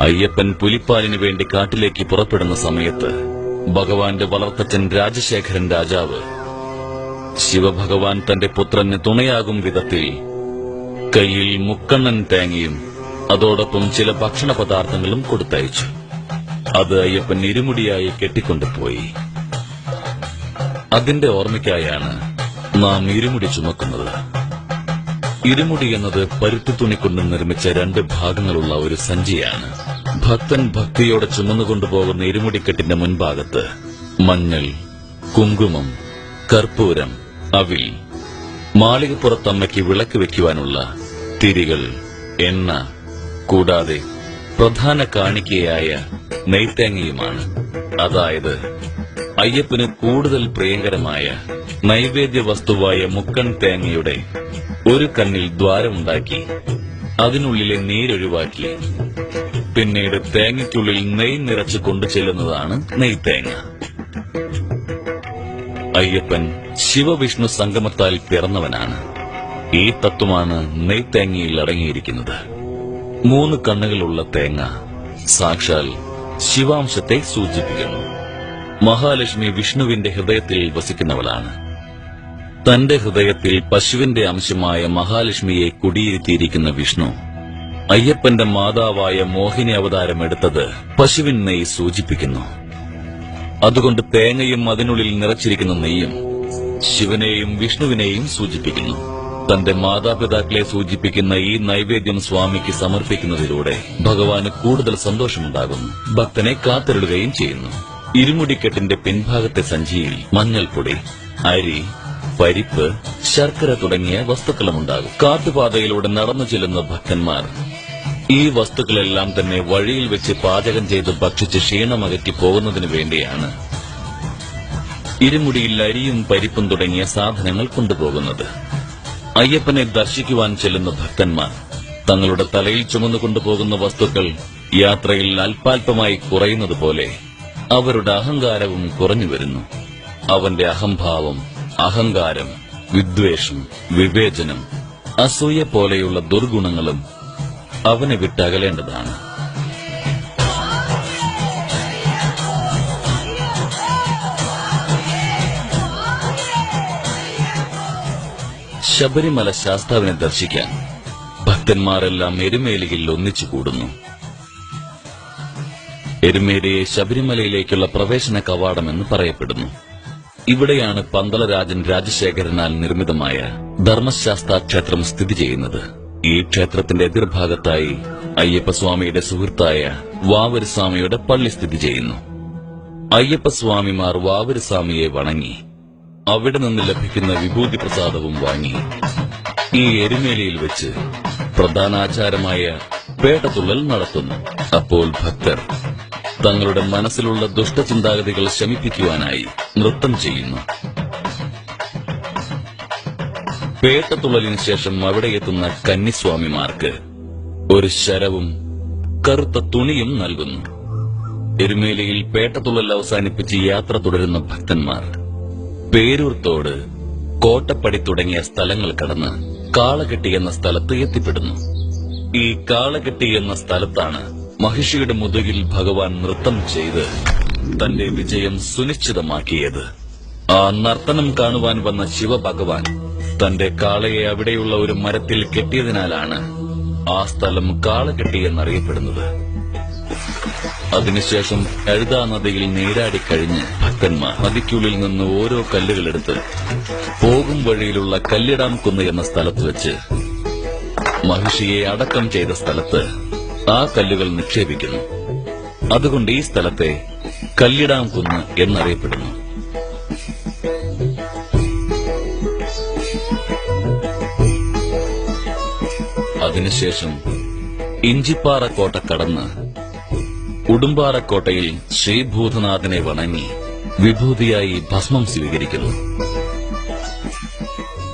അയ്യപ്പൻ പുലിപ്പാലിന് വേണ്ടി കാട്ടിലേക്ക് പുറപ്പെടുന്ന സമയത്ത് ഭഗവാന്റെ വളർത്തച്ഛൻ രാജശേഖരൻ രാജാവ് ശിവഭഗവാൻ തന്റെ പുത്രന് തുണയാകും വിധത്തിൽ കയ്യിൽ മുക്കണ്ണൻ തേങ്ങയും അതോടൊപ്പം ചില ഭക്ഷണ പദാർത്ഥങ്ങളും കൊടുത്തയച്ചു. അത് അയ്യപ്പൻ ഇരുമുടിയായി കെട്ടിക്കൊണ്ടുപോയി. അതിന്റെ ഓർമ്മയ്ക്കായാണ് നാം ഇരുമുടി ചുമക്കുന്നത്. ഇരുമുടി എന്നത് പരുത്തു തുണി കൊണ്ട് നിർമ്മിച്ച രണ്ട് ഭാഗങ്ങളുള്ള ഒരു സഞ്ചിയാണ്. ഭക്തൻ ഭക്തിയോടെ ചുമന്നുകൊണ്ടുപോകുന്ന ഇരുമുടിക്കെട്ടിന്റെ മുൻഭാഗത്ത് മഞ്ഞൾ കുങ്കുമം കർപ്പൂരം അവിൽ മാളികപ്പുറത്തമ്മയ്ക്ക് വിളക്ക് വെക്കുവാനുള്ള തിരികൾ എണ്ണ കൂടാതെ പ്രധാന കാണിക്കയായ നെയ്ത്തേങ്ങയുമാണ്. അതായത് അയ്യപ്പന് കൂടുതൽ പ്രിയങ്കരമായ നൈവേദ്യ വസ്തുവായ മുക്കൺ തേങ്ങയുടെ ഒരു കണ്ണിൽ ദ്വാരമുണ്ടാക്കി അതിനുള്ളിലെ നീരൊഴിവാക്കി. പിന്നീട് തേങ്ങയ്ക്കുള്ളിൽ നെയ് നിറച്ച് കൊണ്ടു ചെല്ലുന്നതാണ് നെയ്ത്തേങ്ങ അയ്യപ്പൻ ശിവവിഷ്ണു സംഗമത്താൽ പിറന്നവനാണ്. ഈ തത്വമാണ് നെയ്ത്തേങ്ങയിൽ അടങ്ങിയിരിക്കുന്നത്. മൂന്ന് കണ്ണുകളുള്ള തേങ്ങ സാക്ഷാൽ ശിവാംശത്തെ സൂചിപ്പിക്കുന്നു. മഹാലക്ഷ്മി വിഷ്ണുവിന്റെ ഹൃദയത്തിൽ വസിക്കുന്നവളാണ്. തന്റെ ഹൃദയത്തിൽ പശുവിന്റെ അംശമായ മഹാലക്ഷ്മിയെ കുടിയിരുത്തിയിരിക്കുന്ന വിഷ്ണു അയ്യപ്പന്റെ മാതാവായ മോഹിനി അവതാരമെടുത്തത് പശുവിൻ നെയ് സൂചിപ്പിക്കുന്നു. അതുകൊണ്ട് തേങ്ങയും അതിനുള്ളിൽ നിറച്ചിരിക്കുന്ന നെയ്യും ശിവനെയും വിഷ്ണുവിനെയും സൂചിപ്പിക്കുന്നു. തന്റെ മാതാപിതാക്കളെ സൂചിപ്പിക്കുന്ന ഈ നൈവേദ്യം സ്വാമിക്ക് സമർപ്പിക്കുന്നതിലൂടെ ഭഗവാന് കൂടുതൽ സന്തോഷമുണ്ടാകുന്നു ഭക്തനെ കാത്തിരിടുകയും ചെയ്യുന്നു. ഇരുമുടിക്കെട്ടിന്റെ പിൻഭാഗത്തെ സഞ്ചിയിൽ മഞ്ഞൾപ്പൊടി അരി പരിപ്പ് ശർക്കര തുടങ്ങിയ വസ്തുക്കളുമുണ്ടാകും. കാട്ടുപാതയിലൂടെ നടന്നു ചെല്ലുന്ന ഭക്തന്മാർ ഈ വസ്തുക്കളെല്ലാം തന്നെ വഴിയിൽ വെച്ച് പാചകം ചെയ്ത് ഭക്ഷിച്ച് ക്ഷീണമകറ്റി പോകുന്നതിനു വേണ്ടിയാണ് ഇരുമുടിയിൽ അരിയും പരിപ്പും തുടങ്ങിയ സാധനങ്ങൾ കൊണ്ടുപോകുന്നത്. അയ്യപ്പനെ ദർശിക്കുവാൻ ചെല്ലുന്ന ഭക്തന്മാർ തങ്ങളുടെ തലയിൽ ചുമന്നു കൊണ്ടുപോകുന്ന വസ്തുക്കൾ യാത്രയിൽ അല്പാൽപമായി കുറയുന്നത് പോലെ അവരുടെ അഹങ്കാരവും കുറഞ്ഞു വരുന്നു. അവന്റെ അഹംഭാവം അഹങ്കാരം വിദ്വേഷം വിവേചനം അസൂയ പോലെയുള്ള ദുർഗുണങ്ങളും അവനെ വിട്ടകലേണ്ടതാണ്. ശബരിമല ശാസ്താവിനെ ദർശിക്കാൻ ഭക്തന്മാരെല്ലാം എരുമേലിയിൽ ഒന്നിച്ചു കൂടുന്നു. എരുമേലിയെ ശബരിമലയിലേക്കുള്ള പ്രവേശന കവാടമെന്ന് പറയപ്പെടുന്നു. ഇവിടെയാണ് പന്തളരാജൻ രാജശേഖരനാൽ നിർമ്മിതമായ ധർമ്മശാസ്ത്ര ക്ഷേത്രം സ്ഥിതി ചെയ്യുന്നത്. ഈ ക്ഷേത്രത്തിന്റെ എതിർഭാഗത്തായി അയ്യപ്പസ്വാമിയുടെ സുഹൃത്തായ വാവരുസ്വാമിയുടെ പള്ളി സ്ഥിതി ചെയ്യുന്നു. അയ്യപ്പസ്വാമിമാർ വാവരുസ്വാമിയെ വണങ്ങി അവിടെ നിന്ന് ലഭിക്കുന്ന വിഭൂതി പ്രസാദവും വാങ്ങി ഈ എരുമേലിയിൽ വെച്ച് പ്രധാനാചാരമായ പേട്ടതുള്ളൽ നടത്തുന്നു. അപ്പോൾ ഭക്തർ തങ്ങളുടെ മനസ്സിലുള്ള ദുഷ്ടചിന്താഗതികൾ ശമിപ്പിക്കുവാനായി നൃത്തം ചെയ്യുന്നു. പേട്ടത്തുള്ളലിന് ശേഷം അവിടെ എത്തുന്ന കന്നിസ്വാമിമാർക്ക് ഒരു ശരവും കറുത്ത തുണിയും നൽകുന്നു. എരുമേലയിൽ പേട്ടത്തുള്ളൽ അവസാനിപ്പിച്ച് യാത്ര തുടരുന്ന ഭക്തന്മാർ പേരൂർത്തോട് കോട്ടപ്പടി തുടങ്ങിയ സ്ഥലങ്ങൾ കടന്ന് കാളകെട്ടി എന്ന സ്ഥലത്ത് എത്തിപ്പെടുന്നു. ഈ കാളകെട്ടി എന്ന സ്ഥലത്താണ് മഹിഷിയുടെ മുതുകിൽ ഭഗവാൻ നൃത്തം ചെയ്ത് തന്റെ വിജയം സുനിശ്ചിതമാക്കിയത്. ആ നർത്തനം കാണുവാൻ വന്ന ശിവഭഗവാൻ തന്റെ കാളയെ അവിടെയുള്ള ഒരു മരത്തിൽ കെട്ടിയതിനാലാണ് ആ സ്ഥലം കാളകെട്ടി എന്നറിയപ്പെടുന്നത് അതിനുശേഷം എഴുതാ നദിയിൽ കഴിഞ്ഞ് ഭക്തന്മാർ നദിക്കുള്ളിൽ നിന്ന് ഓരോ കല്ലുകളെടുത്ത് പോകും വഴിയിലുള്ള കല്ലിടാം കുന്ന് എന്ന സ്ഥലത്ത് വെച്ച് മഹിഷിയെ അടക്കം ചെയ്ത സ്ഥലത്ത് ആ കല്ലുകൾ നിക്ഷേപിക്കുന്നു. അതുകൊണ്ട് ഈ സ്ഥലത്തെ കല്ലിടാം കുന്ന് എന്നറിയപ്പെടുന്നു. അതിനുശേഷം ഇഞ്ചിപ്പാറ കോട്ട കടന്ന് ഉടുമ്പാറക്കോട്ടയിൽ ശ്രീഭൂതനാഥനെ വണങ്ങി വിഭൂതിയായി ഭസ്മം സ്വീകരിക്കുന്നു.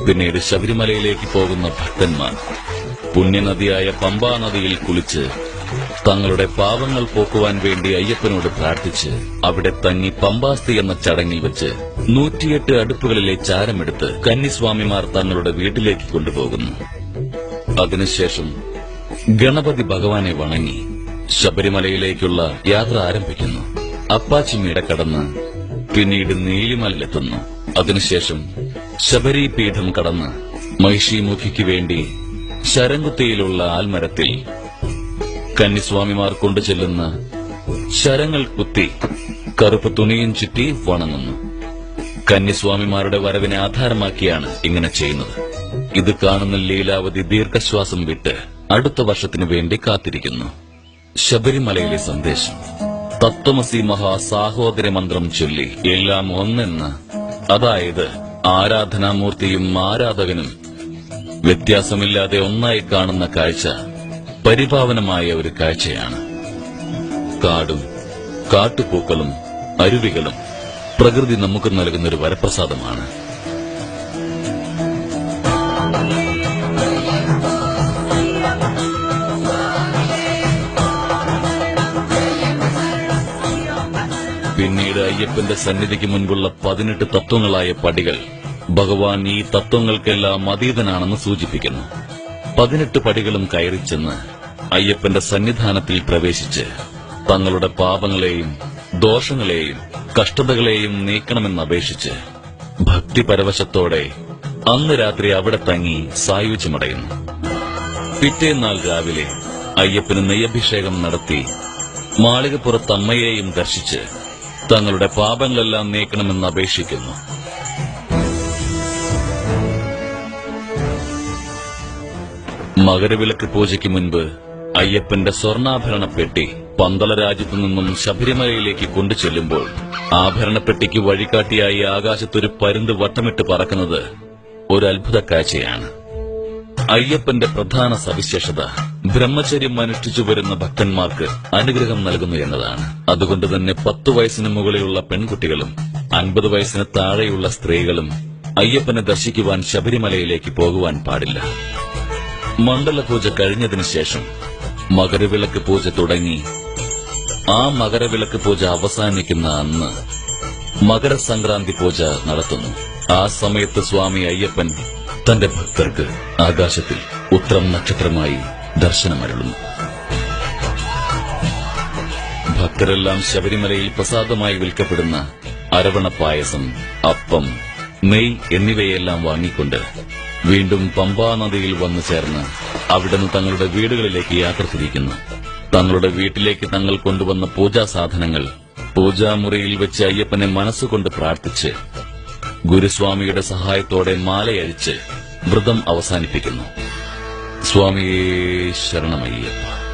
പിന്നീട് ശബരിമലയിലേക്ക് പോകുന്ന ഭക്തന്മാർ പുണ്യനദിയായ പമ്പാനദിയിൽ കുളിച്ച് തങ്ങളുടെ പാപങ്ങൾ പോക്കുവാൻ വേണ്ടി അയ്യപ്പനോട് പ്രാർത്ഥിച്ച് അവിടെ തങ്ങി പമ്പാസ്തി എന്ന ചടങ്ങിൽ വെച്ച് നൂറ്റിയെട്ട് അടുപ്പുകളിലെ ചാരമെടുത്ത് കന്നിസ്വാമിമാർ തങ്ങളുടെ വീട്ടിലേക്ക് കൊണ്ടുപോകുന്നു. അതിനുശേഷം ഗണപതി ഭഗവാനെ വണങ്ങി ശബരിമലയിലേക്കുള്ള യാത്ര ആരംഭിക്കുന്നു. അപ്പാച്ചിമീടെ കടന്ന് പിന്നീട് നീലിമലയിലെത്തുന്നു. അതിനുശേഷം ശബരി പീഠം കടന്ന് മഹിഷിമുഖിക്ക് വേണ്ടി ശരംകുത്തിയിലുള്ള ആൽമരത്തിൽ കന്നിസ്വാമിമാർ കൊണ്ടു ചെല്ലുന്ന ശരങ്ങൾ കുത്തി കറുപ്പ് തുണിയും ചുറ്റി വണങ്ങുന്നു. കന്നിസ്വാമിമാരുടെ വരവിനെ ആധാരമാക്കിയാണ് ഇങ്ങനെ ചെയ്യുന്നത്. ഇത് കാണുന്ന ലീലാവതി ദീർഘശ്വാസം വിട്ട് അടുത്ത വർഷത്തിനു വേണ്ടി കാത്തിരിക്കുന്നു. ശബരിമലയിലെ സന്ദേശം. തത്വമസി മഹാ സാഹോദര മന്ത്രം ചൊല്ലി എല്ലാം ഒന്നെന്ന് അതായത് ആരാധനാമൂർത്തിയും ആരാധകനും വ്യത്യാസമില്ലാതെ ഒന്നായി കാണുന്ന കാഴ്ച പരിപാവനമായ ഒരു കാഴ്ചയാണ്. കാടും കാട്ടുപൂക്കളും അരുവികളും പ്രകൃതി നമുക്ക് നൽകുന്ന ഒരു വരപ്രസാദമാണ്. പിന്നീട് അയ്യപ്പന്റെ സന്നിധിക്ക് മുൻപുള്ള പതിനെട്ട് തത്വങ്ങളായ പടികൾ ഭഗവാൻ ഈ തത്വങ്ങൾക്കെല്ലാം അതീതനാണെന്ന് സൂചിപ്പിക്കുന്നു. പതിനെട്ട് പടികളും കയറി ചെന്ന് അയ്യപ്പന്റെ സന്നിധാനത്തിൽ പ്രവേശിച്ച് തങ്ങളുടെ പാപങ്ങളെയും ദോഷങ്ങളെയും കഷ്ടതകളെയും നീക്കണമെന്നപേക്ഷിച്ച് ഭക്തിപരവശത്തോടെ അന്ന് രാത്രി അവിടെ തങ്ങി സായുജ്യമടയുന്നു പിറ്റേന്നാൾ രാവിലെ അയ്യപ്പന് നെയ്യഭിഷേകം നടത്തി മാളികപ്പുറത്ത് അമ്മയെയും ദർശിച്ച് തങ്ങളുടെ പാപങ്ങളെല്ലാം നീക്കണമെന്ന് അപേക്ഷിക്കുന്നു മകരവിളക്ക് പൂജയ്ക്ക് മുൻപ് അയ്യപ്പന്റെ സ്വർണാഭരണ പെട്ടി പന്തള രാജ്യത്തു നിന്നും ശബരിമലയിലേക്ക് കൊണ്ടു ചെല്ലുമ്പോൾ ആഭരണപ്പെട്ടിക്ക് വഴികാട്ടിയായി ആകാശത്തൊരു പരുന്ത് വട്ടമിട്ട് പറക്കുന്നത് ഒരു അത്ഭുത കാഴ്ചയാണ്. അയ്യപ്പന്റെ പ്രധാന സവിശേഷത ബ്രഹ്മചര്യം അനുഷ്ഠിച്ചു വരുന്ന ഭക്തന്മാർക്ക് അനുഗ്രഹം നൽകുന്നു എന്നതാണ്. അതുകൊണ്ട് തന്നെ പത്തു വയസ്സിന് മുകളിലുള്ള പെൺകുട്ടികളും അൻപത് വയസ്സിന് താഴെയുള്ള സ്ത്രീകളും അയ്യപ്പനെ ദർശിക്കുവാൻ ശബരിമലയിലേക്ക് പോകുവാൻ പാടില്ല. മണ്ഡലപൂജ കഴിഞ്ഞതിനു ശേഷം മകരവിളക്ക് പൂജ തുടങ്ങി. ആ മകരവിളക്ക് പൂജ അവസാനിക്കുന്ന അന്ന് മകരസംക്രാന്തി പൂജ നടത്തുന്നു. ആ സമയത്ത് സ്വാമി അയ്യപ്പൻ തന്റെ ഭക്തർക്ക് ആകാശത്തിൽ ഉത്രം നക്ഷത്രമായി ദർശനമരുളുന്നു. ഭക്തരെല്ലാം ശബരിമലയിൽ പ്രസാദമായി വിൽക്കപ്പെടുന്ന അരവണ പായസം അപ്പം നെയ് എന്നിവയെല്ലാം വാങ്ങിക്കൊണ്ട് വീണ്ടും പമ്പാ നദിയിൽ വന്നു ചേർന്ന് അവിടുന്ന് തങ്ങളുടെ വീടുകളിലേക്ക് യാത്ര തിരിക്കുന്നു. തങ്ങളുടെ വീട്ടിലേക്ക് തങ്ങൾ കൊണ്ടുവന്ന പൂജാ സാധനങ്ങൾ പൂജാമുറിയിൽ വെച്ച് അയ്യപ്പനെ മനസ്സുകൊണ്ട് പ്രാർത്ഥിച്ച് ഗുരുസ്വാമിയുടെ സഹായത്തോടെ മാലയഴിച്ച് വ്രതം അവസാനിപ്പിക്കുന്നു. സ്വാമിയേ ശരണമയ്യപ്പ.